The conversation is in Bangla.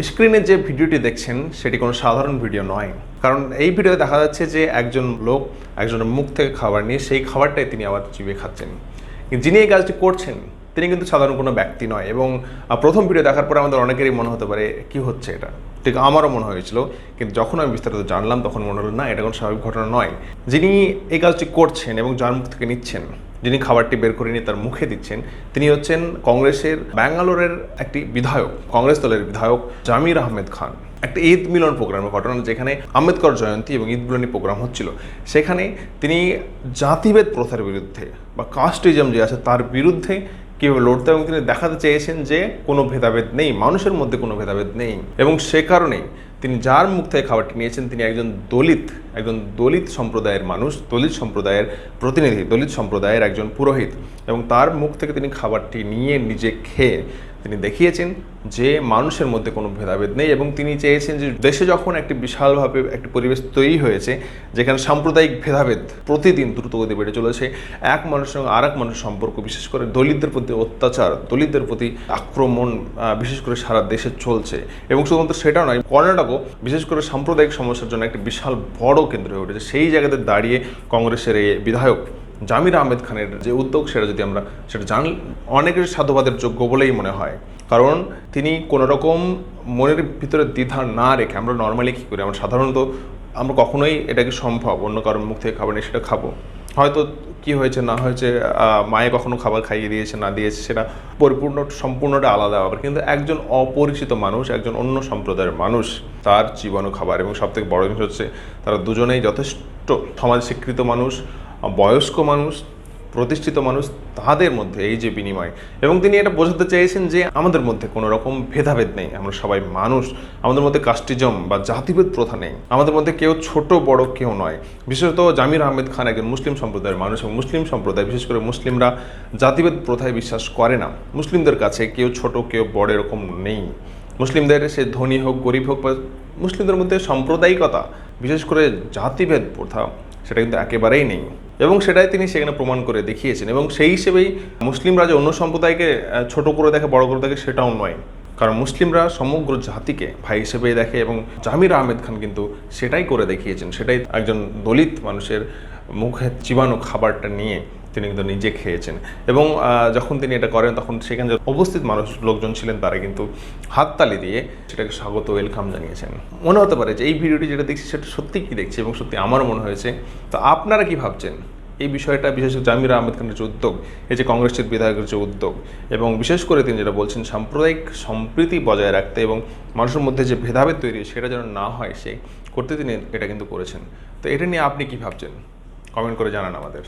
স্ক্রিনে যে ভিডিওটি দেখছেন, সেটি কোনো সাধারণ ভিডিও নয়। কারণ এই ভিডিওতে দেখা যাচ্ছে যে একজন লোক একজনের মুখ থেকে খাবার নিয়ে সেই খাবারটাই তিনি আবার চিবিয়ে খাচ্ছেন। যিনি এই কাজটি করছেন, তিনি কিন্তু সাধারণ কোনো ব্যক্তি নয় এবং প্রথম ভিডিও দেখার পরে আমাদের অনেকেরই মনে হতে পারে, কি হচ্ছে এটা? ঠিক আমারও মনে হয়েছিল, কিন্তু যখন আমি বিস্তারিত জানলাম, তখন মনে হলো, না, এটা কোনো স্বাভাবিক ঘটনা নয়। যিনি এই কাজটি করছেন এবং যার মুখ থেকে নিচ্ছেন যিনি খাবারটি বের করে নিয়ে তার মুখে দিচ্ছেন, তিনি হচ্ছেন কংগ্রেসের ব্যাঙ্গালোরের একটি বিধায়ক, কংগ্রেস দলের বিধায়ক জামির আহমেদ খান। একটা ঈদ মিলন প্রোগ্রামের ঘটনা যেখানে আম্বেদকর জয়ন্তী এবং ঈদ মিলনী প্রোগ্রাম হচ্ছিল। সেখানে তিনি জাতিভেদ প্রথার বিরুদ্ধে বা কাস্টিজম যে আছে তার বিরুদ্ধে কীভাবে লড়তে এবং তিনি দেখাতে চেয়েছেন যে কোনো ভেদাভেদ নেই, মানুষের মধ্যে কোনো ভেদাভেদ নেই। এবং সে কারণেই তিনি যার মুখ থেকে খাবারটি নিয়েছেন, তিনি একজন দলিত একজন দলিত সম্প্রদায়ের মানুষ, দলিত সম্প্রদায়ের প্রতিনিধি, দলিত সম্প্রদায়ের একজন পুরোহিত এবং তার মুখ থেকে তিনি খাবারটি নিয়ে নিজে খেয়ে তিনি দেখিয়েছেন যে মানুষের মধ্যে কোনো ভেদাভেদ নেই এবং তিনি চেয়েছেন যে দেশে যখন একটি বিশালভাবে একটি পরিবেশ তৈরি হয়েছে, যেখানে সাম্প্রদায়িক ভেদাভেদ প্রতিদিন দ্রুতগতি বেড়ে চলেছে, এক মানুষের সঙ্গে আর এক মানুষের সম্পর্ক, বিশেষ করে দলিতদের প্রতি অত্যাচার, দলিতদের প্রতি আক্রমণ বিশেষ করে সারা দেশে চলছে। এবং শুধুমাত্র সেটা নয়, কর্ণাটকও বিশেষ করে সাম্প্রদায়িক সমস্যার জন্য একটি বিশাল বড় কেন্দ্র হয়ে উঠেছে। সেই জায়গাতে দাঁড়িয়ে কংগ্রেসের এই বিধায়ক জামির আহমেদ খানের যে উদ্যোগ, সেটা যদি আমরা সেটা জান, অনেকের সাধুবাদের যোগ্য বলেই মনে হয়। কারণ তিনি কোনো রকম মনের ভিতরে দ্বিধা না রেখে, আমরা নর্মালি কী করি? আমরা সাধারণত, আমরা কখনোই এটাকে সম্ভব, অন্য কারোর মুখ থেকে খাবার নিয়ে সেটা খাব। হয়তো কি হয়েছে, না হয়েছে মায়ে কখনো খাবার খাইয়ে দিয়েছে, না দিয়েছে, সেটা পরিপূর্ণ, সম্পূর্ণটা আলাদা ব্যাপার। কিন্তু একজন অপরিচিত মানুষ, একজন অন্য সম্প্রদায়ের মানুষ, তার জীবাণু খাবার, এবং সবথেকে বড় জিনিস হচ্ছে, তারা দুজনেই যথেষ্ট সমাজ স্বীকৃত মানুষ বয়স্ক মানুষ, প্রতিষ্ঠিত মানুষ তাদের মধ্যে এই যে বিনিময়। এবং তিনি এটা বোঝাতে চেয়েছেন যে আমাদের মধ্যে কোনো রকম ভেদাভেদ নেই। আমরা সবাই মানুষ। আমাদের মধ্যে কাস্টিজম বা জাতিভেদ প্রথা নেই। আমাদের মধ্যে কেউ ছোট, বড় কেউ নয়। বিশেষত জামির আহমেদ খান একজন মুসলিম সম্প্রদায়ের মানুষ এবং মুসলিম সম্প্রদায়, বিশেষ করে মুসলিমরা জাতিভেদ প্রথায় বিশ্বাস করে না। মুসলিমদের কাছে কেউ ছোট, কেউ বড় এরকম নেই। মুসলিমদের সে ধনী হোক, গরিব হোক বা মুসলিমদের মধ্যে সাম্প্রদায়িকতা, বিশেষ করে জাতিভেদ প্রথা, সেটা কিন্তু একেবারেই নেই। এবং সেটাই তিনি সেখানে প্রমাণ করে দেখিয়েছেন। এবং সেই হিসেবেই মুসলিমরা যে অন্য সম্প্রদায়কে ছোট করে দেখে, বড় করে দেখে সেটাও নয়। কারণ মুসলিমরা সমগ্র জাতিকে ভাই হিসেবে দেখে এবং জামির আহমেদ খান কিন্তু সেটাই করে দেখিয়েছেন। সেটাই একজন দলিত মানুষের মুখে চিবানো খাবারটা নিয়ে তিনি কিন্তু নিজে খেয়েছেন। এবং যখন তিনি এটা করেন, তখন সেখানে উপস্থিত মানুষ, লোকজন ছিলেন, তারা কিন্তু হাততালি দিয়ে সেটাকে স্বাগত, ওয়েলকাম জানিয়েছেন। মনে হতে পারে যে এই ভিডিওটি যেটা দেখছি, সেটা সত্যি কি দেখছি এবং সত্যি আমারও মনে হয়েছে। তো আপনারা কি ভাবছেন? এই বিষয়টা, বিশেষ করে জামির আহমেদ খানের যে উদ্যোগ, এই যে কংগ্রেসের বিধায়কের যে উদ্যোগ, এবং বিশেষ করে তিনি যেটা বলছেন, সাম্প্রদায়িক সম্প্রীতি বজায় রাখতে এবং মানুষের মধ্যে যে ভেদাভেদ তৈরি, সেটা যেন না হয় সে করতে তিনি এটা কিন্তু করেছেন। তো এটা নিয়ে আপনি কি ভাবছেন? কমেন্ট করে জানান আমাদের।